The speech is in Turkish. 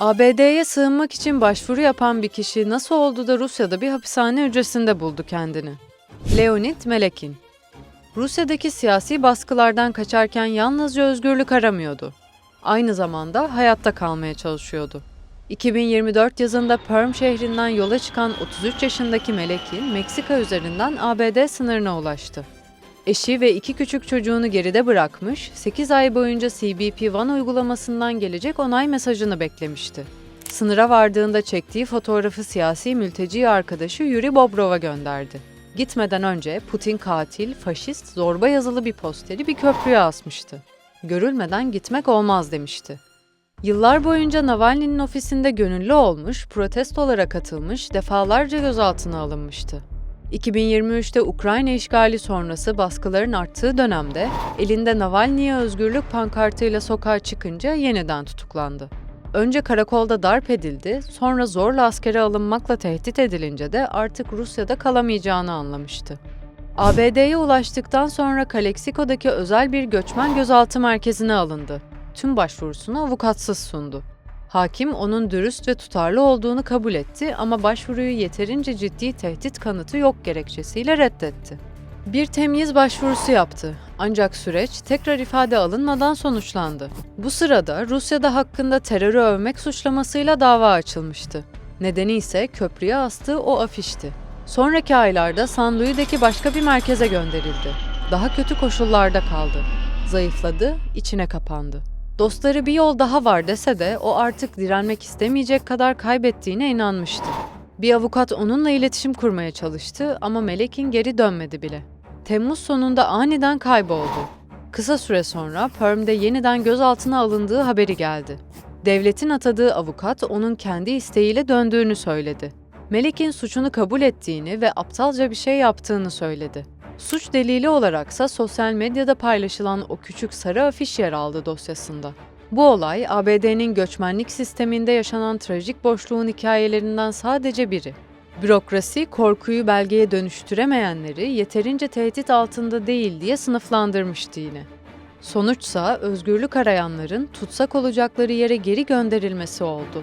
ABD'ye sığınmak için başvuru yapan bir kişi nasıl oldu da Rusya'da bir hapishane hücresinde buldu kendini? Leonid Melekin Rusya'daki siyasi baskılardan kaçarken yalnızca özgürlük aramıyordu. Aynı zamanda hayatta kalmaya çalışıyordu. 2024 yazında Perm şehrinden yola çıkan 33 yaşındaki Melekin, Meksika üzerinden ABD sınırına ulaştı. Eşi ve iki küçük çocuğunu geride bırakmış, 8 ay boyunca CBP One uygulamasından gelecek onay mesajını beklemişti. Sınıra vardığında çektiği fotoğrafı siyasi mülteci arkadaşı Yuri Bobrov'a gönderdi. Gitmeden önce Putin katil, faşist, zorba yazılı bir posteri bir köprüye asmıştı. Görülmeden gitmek olmaz demişti. Yıllar boyunca Navalny'nin ofisinde gönüllü olmuş, protestolara katılmış, defalarca gözaltına alınmıştı. 2023'te Ukrayna işgali sonrası baskıların arttığı dönemde elinde Navalny'ye özgürlük pankartıyla sokağa çıkınca yeniden tutuklandı. Önce karakolda darp edildi, sonra zorla askere alınmakla tehdit edilince de artık Rusya'da kalamayacağını anlamıştı. ABD'ye ulaştıktan sonra Kaleksiko'daki özel bir göçmen gözaltı merkezine alındı. Tüm başvurusunu avukatsız sundu. Hakim onun dürüst ve tutarlı olduğunu kabul etti ama başvuruyu yeterince ciddi tehdit kanıtı yok gerekçesiyle reddetti. Bir temyiz başvurusu yaptı ancak süreç tekrar ifade alınmadan sonuçlandı. Bu sırada Rusya'da hakkında terörü övmek suçlamasıyla dava açılmıştı. Nedeni ise köprüye astığı o afişti. Sonraki aylarda San Luis'deki başka bir merkeze gönderildi. Daha kötü koşullarda kaldı. Zayıfladı, içine kapandı. Dostları bir yol daha var dese de o artık direnmek istemeyecek kadar kaybettiğine inanmıştı. Bir avukat onunla iletişim kurmaya çalıştı ama Melek'in geri dönmedi bile. Temmuz sonunda aniden kayboldu. Kısa süre sonra Perm'de yeniden gözaltına alındığı haberi geldi. Devletin atadığı avukat onun kendi isteğiyle döndüğünü söyledi. Melek'in suçunu kabul ettiğini ve aptalca bir şey yaptığını söyledi. Suç delili olaraksa sosyal medyada paylaşılan o küçük sarı afiş yer aldı dosyasında. Bu olay ABD'nin göçmenlik sisteminde yaşanan trajik boşluğun hikayelerinden sadece biri. Bürokrasi korkuyu belgeye dönüştüremeyenleri yeterince tehdit altında değil diye sınıflandırmıştı yine. Sonuçsa özgürlük arayanların tutsak olacakları yere geri gönderilmesi oldu.